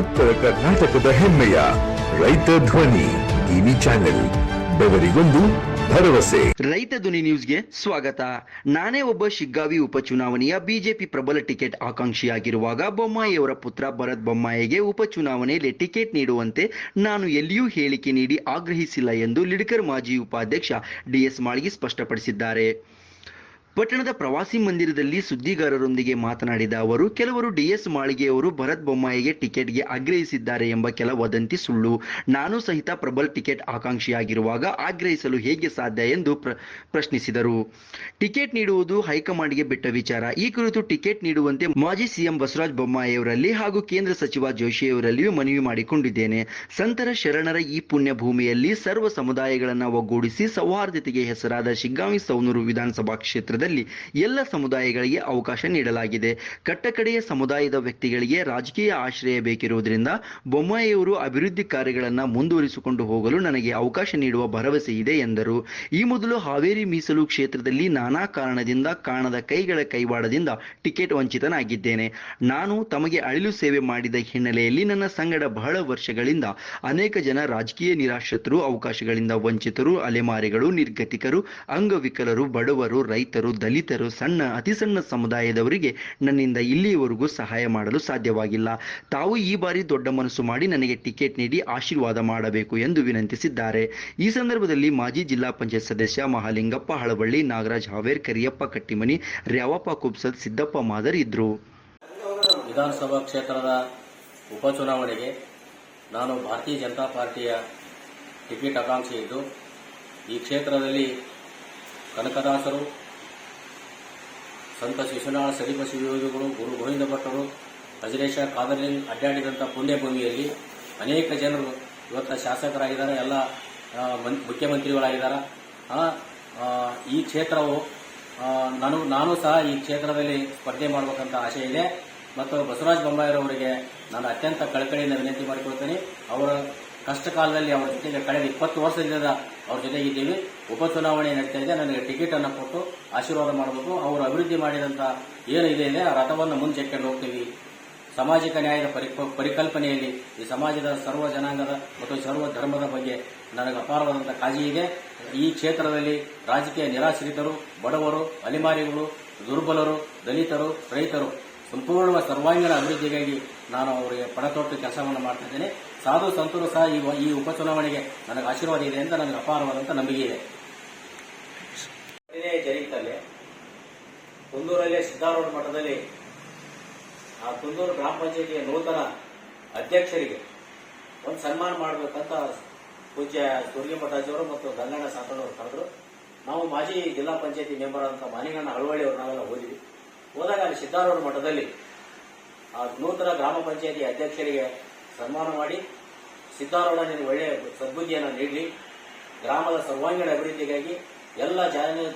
ಉತ್ತರ ಕರ್ನಾಟಕದ ಹೆಮ್ಮೆಯ ರೈತ ಧ್ವನಿ ಟಿವಿ ಚಾನೆಲ್, ಬೆವರಿಗೊಂದು ಭರವಸೆ. ರೈತ ಧ್ವನಿ ನ್ಯೂಸ್ಗೆ ಸ್ವಾಗತ. ನಾನೇ ಒಬ್ಬ ಶಿಗ್ಗಾವಿ ಉಪಚುನಾವಣೆಯ ಬಿಜೆಪಿ ಪ್ರಬಲ ಟಿಕೆಟ್ ಆಕಾಂಕ್ಷಿಯಾಗಿರುವಾಗ ಬೊಮ್ಮಾಯಿಯವರ ಪುತ್ರ ಭರತ್ ಬೊಮ್ಮಾಯಿಗೆ ಉಪಚುನಾವಣೆಯಲ್ಲಿ ಟಿಕೆಟ್ ನೀಡುವಂತೆ ನಾನು ಎಲ್ಲಿಯೂ ಹೇಳಿಕೆ ನೀಡಿ ಆಗ್ರಹಿಸಿಲ್ಲ ಎಂದು ಲಿಡ್ಕರ್ ಮಾಜಿ ಉಪಾಧ್ಯಕ್ಷ ಡಿಎಸ್ ಮಾಳ್ಗಿ ಸ್ಪಷ್ಟಪಡಿಸಿದ್ದಾರೆ. ಪಟ್ಟಣದ ಪ್ರವಾಸಿ ಮಂದಿರದಲ್ಲಿ ಸುದ್ದಿಗಾರರೊಂದಿಗೆ ಮಾತನಾಡಿದ ಅವರು, ಕೆಲವರು ಡಿಎಸ್ ಮಾಳಿಗೆಯವರು ಭರತ್ ಬೊಮ್ಮಾಯಿಗೆ ಟಿಕೆಟ್ಗೆ ಆಗ್ರಹಿಸಿದ್ದಾರೆ ಎಂಬ ಕೆಲ ವದಂತಿ ಸುಳ್ಳು. ನಾನು ಸಹಿತ ಪ್ರಬಲ್ ಟಿಕೆಟ್ ಆಕಾಂಕ್ಷಿಯಾಗಿರುವಾಗ ಆಗ್ರಹಿಸಲು ಹೇಗೆ ಸಾಧ್ಯ ಎಂದು ಪ್ರ, ಪ್ರಶ್ನಿಸಿದರು. ಟಿಕೆಟ್ ನೀಡುವುದು ಹೈಕಮಾಂಡ್ಗೆ ಬಿಟ್ಟ ವಿಚಾರ. ಈ ಕುರಿತು ಟಿಕೆಟ್ ನೀಡುವಂತೆ ಮಾಜಿ ಸಿಎಂ ಬಸವರಾಜ ಬೊಮ್ಮಾಯಿಯವರಲ್ಲಿ ಹಾಗೂ ಕೇಂದ್ರ ಸಚಿವ ಜೋಶಿಯವರಲ್ಲಿಯೂ ಮನವಿ ಮಾಡಿಕೊಂಡಿದ್ದೇನೆ. ಸಂತರ ಶರಣರ ಈ ಪುಣ್ಯ ಭೂಮಿಯಲ್ಲಿ ಸರ್ವ ಸಮುದಾಯಗಳನ್ನು ಒಗ್ಗೂಡಿಸಿ ಸೌಹಾರ್ದತೆಗೆ ಹೆಸರಾದ ಶಿಗ್ಗಾವಿ ಸೌನೂರು ವಿಧಾನಸಭಾ ಕ್ಷೇತ್ರದಲ್ಲಿ ಎಲ್ಲ ಸಮುದಾಯಗಳಿಗೆ ಅವಕಾಶ ನೀಡಲಾಗಿದೆ. ಕಟ್ಟಕಡೆಯ ಸಮುದಾಯದ ವ್ಯಕ್ತಿಗಳಿಗೆ ರಾಜಕೀಯ ಆಶ್ರಯ ಬೇಕಿರುವುದರಿಂದ ಬೊಮ್ಮಾಯಿಯವರು ಅಭಿವೃದ್ಧಿ ಕಾರ್ಯಗಳನ್ನು ಮುಂದುವರಿಸಿಕೊಂಡು ಹೋಗಲು ನನಗೆ ಅವಕಾಶ ನೀಡುವ ಭರವಸೆ ಇದೆ, ಎಂದರು. ಈ ಮೊದಲು ಹಾವೇರಿ ಮೀಸಲು ಕ್ಷೇತ್ರದಲ್ಲಿ ನಾನಾ ಕಾರಣದಿಂದ ಕಾಣದ ಕೈಗಳ ಕೈವಾಡದಿಂದ ಟಿಕೆಟ್ ವಂಚಿತನಾಗಿದ್ದೇನೆ. ನಾನು ತಮಗೆ ಅಳಿಲು ಸೇವೆ ಮಾಡಿದ ಹಿನ್ನೆಲೆಯಲ್ಲಿ ನನ್ನ ಸಂಗಡ ಬಹಳ ವರ್ಷಗಳಿಂದ ಅನೇಕ ಜನ ರಾಜಕೀಯ ನಿರಾಶ್ರಿತರು, ಅವಕಾಶಗಳಿಂದ ವಂಚಿತರು, ಅಲೆಮಾರಿಗಳು, ನಿರ್ಗತಿಕರು, ಅಂಗವಿಕಲರು, ಬಡವರು, ರೈತರು ದಲಿತರು ಸಣ್ಣ, ಅತಿ ಸಣ್ಣ ಸಮುದಾಯದವರಿಗೆ ನನ್ನಿಂದ ಇಲ್ಲಿಯವರೆಗೂ ಸಹಾಯ ಮಾಡಲು ಸಾಧ್ಯವಾಗಿಲ್ಲ. ತಾವು ಈ ಬಾರಿ ದೊಡ್ಡ ಮನಸ್ಸು ಮಾಡಿ ನನಗೆ ಟಿಕೆಟ್ ನೀಡಿ ಆಶೀರ್ವಾದ ಮಾಡಬೇಕು ಎಂದು ವಿನಂತಿಸಿದ್ದಾರೆ. ಈ ಸಂದರ್ಭದಲ್ಲಿ ಮಾಜಿ ಜಿಲ್ಲಾ ಪಂಚಾಯತ್ ಸದಸ್ಯ ಮಹಾಲಿಂಗಪ್ಪ ಹಳಬಳ್ಳಿ ನಾಗರಾಜ್ ಹಾವೇರ್, ಕರಿಯಪ್ಪ ಕಟ್ಟಿಮನಿ, ರ್ಯಾವಪ್ಪ ಕುಬ್ಸದ್ ಸಿದ್ದಪ್ಪ ಮಾದರ್ ಇದ್ರು. ವಿಧಾನಸಭಾ ಕ್ಷೇತ್ರದ ಉಪಚುನಾವಣೆಗೆ ನಾನು ಭಾರತೀಯ ಜನತಾ ಪಾರ್ಟಿಯ ಟಿಕೆಟ್ ಆಕಾಂಕ್ಷಿ ಇದ್ದು, ಈ ಕ್ಷೇತ್ರದಲ್ಲಿ ಕನಕದಾಸರು ಸಂತ ಶಿಶುನಾಳ ಸರಿಪ ಶಿವಯೋಗಿಗಳು ಗುರು ಗೋವಿಂದ ಭಟ್ಟರು ಅಜರೇಶ ಕಾದರ್ಲಿಂಗ್ ಅಡ್ಡಾಡಿದಂಥ ಪುಣ್ಯಭೂಮಿಯಲ್ಲಿ ಅನೇಕ ಜನರು ಇವತ್ತು ಶಾಸಕರಾಗಿದ್ದಾರೆ, ಎಲ್ಲ ಮುಖ್ಯಮಂತ್ರಿಗಳಾಗಿದ್ದಾರೆ. ಈ ಕ್ಷೇತ್ರವು ನಾನು ನಾನು ಸಹ ಈ ಕ್ಷೇತ್ರದಲ್ಲಿ ಸ್ಪರ್ಧೆ ಮಾಡಬೇಕಂತ ಆಸೆ ಇದೆ. ಮತ್ತು ಬಸವರಾಜ ಬೊಮ್ಮಾಯಿರವರಿಗೆ ನಾನು ಅತ್ಯಂತ ಕಳಕಳಿಯಿಂದ ವಿನಂತಿ ಮಾಡಿಕೊಳ್ತೇನೆ. ಅವರ ಕಷ್ಟ ಕಾಲದಲ್ಲಿ ಅವರ ಜೊತೆಗೆ ಕಳೆದ ಇಪ್ಪತ್ತು ವರ್ಷದಿಂದ ಅವ್ರ ಜೊತೆಗಿದ್ದೀವಿ. ಉಪಚುನಾವಣೆ ನಡೀತಾ ಇದೆ. ನನಗೆ ಟಿಕೆಟ್ ಅನ್ನು ಕೊಟ್ಟು ಆಶೀರ್ವಾದ ಮಾಡಬೇಕು. ಅವರು ಅಭಿವೃದ್ಧಿ ಮಾಡಿದಂತ ಏನು ಇದೆ ಇದೆ ಆ ರಥವನ್ನು ಮುಂಚೆಕ್ಕೊಂಡು ಹೋಗ್ತೀವಿ. ಸಾಮಾಜಿಕ ನ್ಯಾಯದ ಪರಿ- ಪರಿಕಲ್ಪನೆಯಲ್ಲಿ ಈ ಸಮಾಜದ ಸರ್ವ ಜನಾಂಗದ ಮತ್ತು ಸರ್ವ ಧರ್ಮದ ಬಗ್ಗೆ ನನಗೆ ಅಪಾರವಾದಂತಹ ಕಾಳಜಿ ಇದೆ. ಈ ಕ್ಷೇತ್ರದಲ್ಲಿ ರಾಜಕೀಯ ನಿರಾಶ್ರಿತರು, ಬಡವರು, ಅಲಿಮಾರಿಗಳು, ದುರ್ಬಲರು, ದಲಿತರು, ರೈತರು ಸಂಪೂರ್ಣ ಸರ್ವಾಂಗೀಣ ಅಭಿವೃದ್ಧಿಗಾಗಿ ನಾನು ಅವರಿಗೆ ಪಣತೊಟ್ಟು ಕೆಲಸವನ್ನು ಮಾಡ್ತಿದ್ದೇನೆ ಸಾಧು ಸಂತರು ಸಹ ಈ ಈ ಉಪಚುನಾವಣೆಗೆ ನನಗೆ ಆಶೀರ್ವಾದ ಇದೆ ಅಂತ ನನಗೆ ಅಪಾರವಾದಂತ ನಂಬಿಕೆ ಇದೆ. ಜರೀತಲ್ಲಿ ಕುಂದೂರಲ್ಲಿ ಸಿದ್ದಾರೂಢ ಮಠದಲ್ಲಿ ಆ ಕುಂದೂರು ಗ್ರಾಮ ಪಂಚಾಯತಿಯ ನೂತನ ಅಧ್ಯಕ್ಷರಿಗೆ ಒಂದು ಸನ್ಮಾನ ಮಾಡಬೇಕಂತ ಪೂಜ್ಯ ಸುರ್ಗಿ ಮಠಾಜಿಯವರು ಮತ್ತು ಗಂಗಣ್ಣ ಸಾಂತನವರು ಕರೆದ್ರು. ನಾವು ಮಾಜಿ ಜಿಲ್ಲಾ ಪಂಚಾಯತಿ ಮೆಂಬರ್ ಅಂತ ಮಾನಿಗಣ್ಣ ಹಳವಳ್ಳಿ ನಾವೆಲ್ಲ ಹೋದಿವಿ ಹೋದಾಗ ಅಲ್ಲಿ ಸಿದ್ದಾರೂಢ ಮಠದಲ್ಲಿ ಆ ನೂತನ ಗ್ರಾಮ ಪಂಚಾಯತಿ ಅಧ್ಯಕ್ಷರಿಗೆ ಸನ್ಮಾನ ಮಾಡಿ ಸಿದ್ದಾರೂಢ ನಿನಗೆ ಒಳ್ಳೆಯ ಸದ್ಬುದ್ಧಿಯನ್ನು ನೀಡಲಿ. ಗ್ರಾಮದ ಸರ್ವಾಂಗೀಣ ಅಭಿವೃದ್ಧಿಗಾಗಿ ಎಲ್ಲ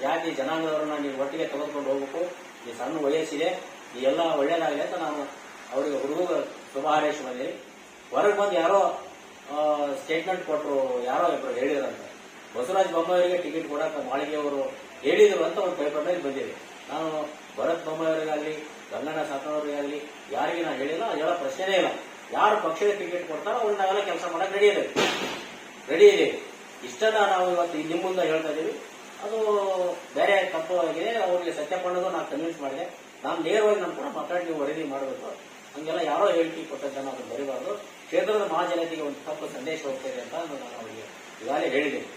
ಜಾತಿ ಜನಾಂಗದವರನ್ನ ನೀವು ಒಟ್ಟಿಗೆ ತೆಗೆದುಕೊಂಡು ಹೋಗಬೇಕು. ಈ ಸಣ್ಣ ವಯಸ್ಸಿದೆ ಈ ಎಲ್ಲ ಒಳ್ಳೇದಾಗಲಿ ಅಂತ ನಾನು ಅವರಿಗೆ ಹುಡುಗ ಶುಭ ಹಾರೈಸಿ ಹೊರಗೆ ಬಂದು ಯಾರೋ ಸ್ಟೇಟ್ಮೆಂಟ್ ಕೊಟ್ಟರು ಯಾರೋ ಇಬ್ಬರು ಹೇಳಿದ್ರಂತೆ ಬಸವರಾಜ ಬೊಮ್ಮಾಯಿಯವರಿಗೆ ಟಿಕೆಟ್ ಕೊಡಕ್ಕೆ ಮಾಳಿಗೆಯವರು ಹೇಳಿದರು ಅಂತ ಒಂದು ಪೇಪರ್ನಲ್ಲಿ ಬಂದಿದೆ. ನಾನು ಭರತ್ ಬೊಮ್ಮಾಯಿಯವರಿಗಾಗಲಿ ಗಂಗಣ್ಣ ಸಾಕಣ್ಣವರಿಗಾಗಲಿ ಯಾರಿಗೆ ನಾನು ಹೇಳಿಲ್ಲ ಅದೆಲ್ಲ ಹೇಳೋ ಪ್ರಶ್ನೆನೇ ಇಲ್ಲ. ಯಾರು ಪಕ್ಷದ ಟಿಕೆಟ್ ಕೊಡ್ತಾರೋ ಅವ್ರು ನಾವೆಲ್ಲ ಕೆಲಸ ಮಾಡಕ್ಕೆ ರೆಡಿ ಇದೆ ರೆಡಿ ಇದೆ ಇಷ್ಟನ್ನ ನಾವು ಇವತ್ತು ನಿಮ್ಮ ಮುಂದೆ ಹೇಳ್ತಾ ಇದೀವಿ ಅದು ಬೇರೆ ತಪ್ಪು ಆಗಿದೆ. ಅವ್ರಿಗೆ ಸತ್ಯಪಡೋದು ನಾನು ಕನ್ವಿನ್ಸ್ ಮಾಡಿದೆ. ನಾನು ನೇರವಾಗಿ ನಾನು ಕೂಡ ಮಾತಾಡಿ ನೀವು ವರದಿ ಮಾಡಬೇಕು. ಹಂಗೆಲ್ಲ ಯಾರೋ ಹೇಳಿಕೆ ಕೊಟ್ಟದ್ದನ್ನು ಅದು ಬರೀಬಾರ್ದು ಕ್ಷೇತ್ರದ ಮಹಾಜನತೆಗೆ ಒಂದು ತಪ್ಪು ಸಂದೇಶ ಹೋಗ್ತಾ ಇದೆ ಅಂತ ನಾನು ಅವರಿಗೆ ಈಗಾಗಲೇ ಹೇಳಿದ್ದೀನಿ.